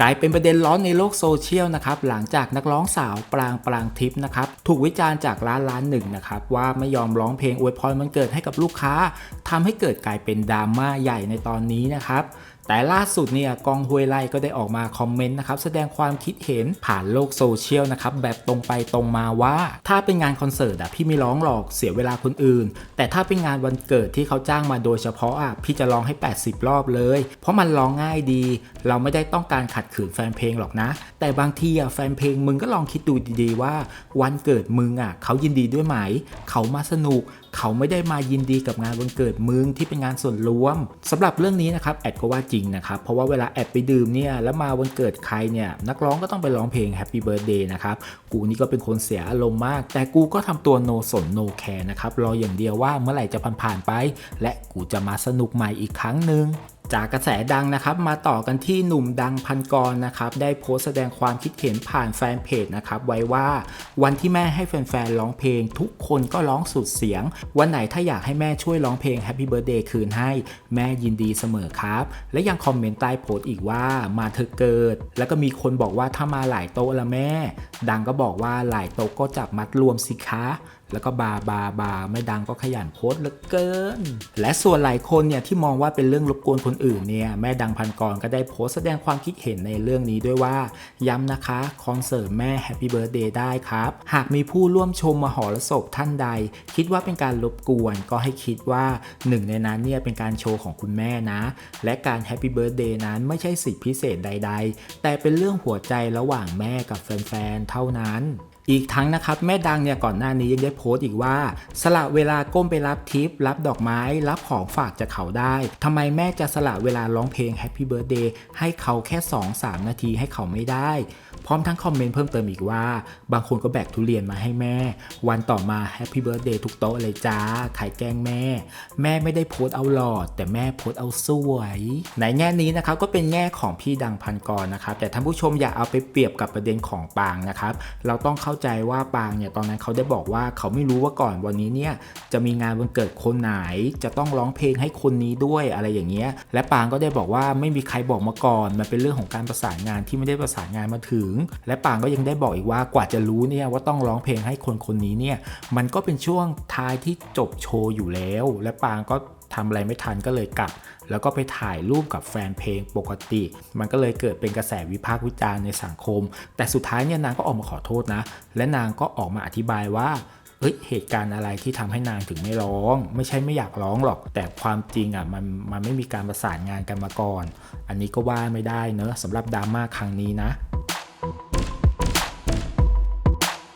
กลายเป็นประเด็นร้อนในโลกโซเชียลนะครับหลังจากนักร้องสาวปรางปรางทิพย์นะครับถูกวิจารณ์จากร้านร้านหนึ่งนะครับว่าไม่ยอมร้องเพลงอวยพรมันเกิดให้กับลูกค้าทำให้เกิดกลายเป็นดราม่าใหญ่ในตอนนี้นะครับแต่ล่าสุดเนี่ยกองฮวยไลก็ได้ออกมาคอมเมนต์นะครับแสดงความคิดเห็นผ่านโลกโซเชียลนะครับแบบตรงไปตรงมาว่า ถ้าเป็นงานคอนเสิร์ตอะพี่ไม่ร้องหรอกเสียเวลาคนอื่น แต่ถ้าเป็นงานวันเกิดที่เขาจ้างมาโดยเฉพาะอะพี่จะร้องให้ 80 รอบเลย เพราะมันร้องง่ายดี เราไม่ได้ต้องการขัดขืนแฟนเพลงหรอกนะ แต่บางทีอะแฟนเพลงมึงก็ลองคิดดูดีๆว่า วันเกิดมึงอะเขายินดีด้วยไหม เขามาสนุก เขาไม่ได้มายินดีกับงานวันเกิดมึงที่เป็นงานส่วนรวมสำหรับเรื่องนี้นะครับแอดก็ว่าจริงนะครับเพราะว่าเวลาแอดไปดื่มเนี่ยแล้วมาวันเกิดใครเนี่ยนักร้องก็ต้องไปร้องเพลง Happy Birthday นะครับกูนี่ก็เป็นคนเสียอารมณ์มาก แต่กูก็ทำตัวโนสนโนแคร์นะครับรออย่างเดียวว่าเมื่อไหร่จะผ่านๆไป และกูจะมาสนุกใหม่อีกครั้งหนึ่ง จากกระแสดังนะครับ มาต่อกันที่หนุ่มดังพันกรนะครับ ได้โพสต์แสดงความคิดเห็นผ่านแฟนเพจนะครับ ไว้ว่าวันที่แม่ให้แฟนๆร้องเพลง ทุกคนก็ร้องสุดเสียง วันไหนถ้าอยากให้แม่ช่วยร้องเพลง Happy Birthday คืนให้ แม่ยินดีเสมอครับ และยังคอมเมนต์ใต้โพสต์อีกว่ามาเธอเกิด แล้วก็มีคนบอกว่าถ้ามาหลายโต๊ะละแม่ ดังก็บอกว่าหลายโต๊ะก็จับมัดรวมสิคะ แล้วก็บาบาบาไม่ดังก็ขยันโพสเหลือเกิน และส่วนหลายคนเนี่ยที่มองว่าเป็นเรื่องรบกวนคนอื่นเนี่ยแม่ดังพันกรก็ได้โพสแสดงความคิดเห็นในเรื่องนี้ด้วยว่าย้ำนะคะคอนเสิร์ตแม่ Happy Birthday ได้ครับ หากมีผู้ร่วมชมมหรสพท่านใด คิดว่าเป็นการรบกวนก็ให้คิดว่าหนึ่งในนั้นเนี่ยเป็นการโชว์ของคุณแม่นะ และการ Happy Birthday นั้นไม่ใช่สิทธิพิเศษใด ๆ แต่เป็นเรื่องหัวใจระหว่างแม่กับแฟนๆเท่านั้น อีกทั้งนะครับแม่ดังเนี่ยก่อนหน้านี้ยังได้โพสต์อีกว่า สละเวลาก้มไปรับทิป รับดอกไม้ รับของฝากจากเขาได้ทำไมแม่จะสละเวลาร้องเพลง Happy Birthday ให้เขาแค่ 2-3 นาทีให้เขาไม่ได้ พร้อมทั้งคอมเมนต์เพิ่มเติมอีกว่า บางคนก็แบกทุเรียนมาให้แม่ วันต่อมา Happy Birthday ทุกโต๊ะเลยจ้าใครแกงแม่ แม่ไม่ได้โพสต์เอาหลอด แต่แม่โพสต์เอาสวยในแง่นี้นะครับก็เป็นแง่ของพี่ดังพันกรนะครับแต่ท่านผู้ชมอย่าเอาไปเปรียบกับประเด็นของปางนะครับเราต้องเข้าใจว่าปางเนี่ยตอนนั้นเขาได้บอกว่าเขาไม่รู้ว่าก่อนวันนี้เนี่ยจะมีงานวันเกิดคนไหน จะต้องร้องเพลงให้คนนี้ด้วยอะไรอย่างเงี้ยและปางก็ได้บอกว่าไม่มีใครบอกมาก่อน มันเป็นเรื่องของการประสานงานที่ไม่ได้ประสานงานมาถึงและปางก็ยังได้บอกอีกว่ากว่าจะรู้เนี่ยว่าต้องร้องเพลงให้คนคนนี้เนี่ยมันก็เป็นช่วงท้ายที่จบโชว์อยู่แล้ว และปางก็ทำอะไรไม่ทันก็เลยกลับ แล้วก็ไปถ่ายรูปกับแฟนเพลงปกติ มันก็เลยเกิดเป็นกระแสวิพากษ์วิจารณ์ในสังคม แต่สุดท้ายเนี่ยนางก็ออกมาขอโทษนะ และนางก็ออกมาอธิบายว่าเอ้ยเหตุการณ์อะไรที่ทำให้นางถึงไม่ร้อง ไม่ใช่ไม่อยากร้องหรอก แต่ความจริงอะมันมันไม่มีการประสานงานกันมาก่อน อันนี้ก็ว่าไม่ได้เนอะสำหรับดราม่าครั้งนี้นะ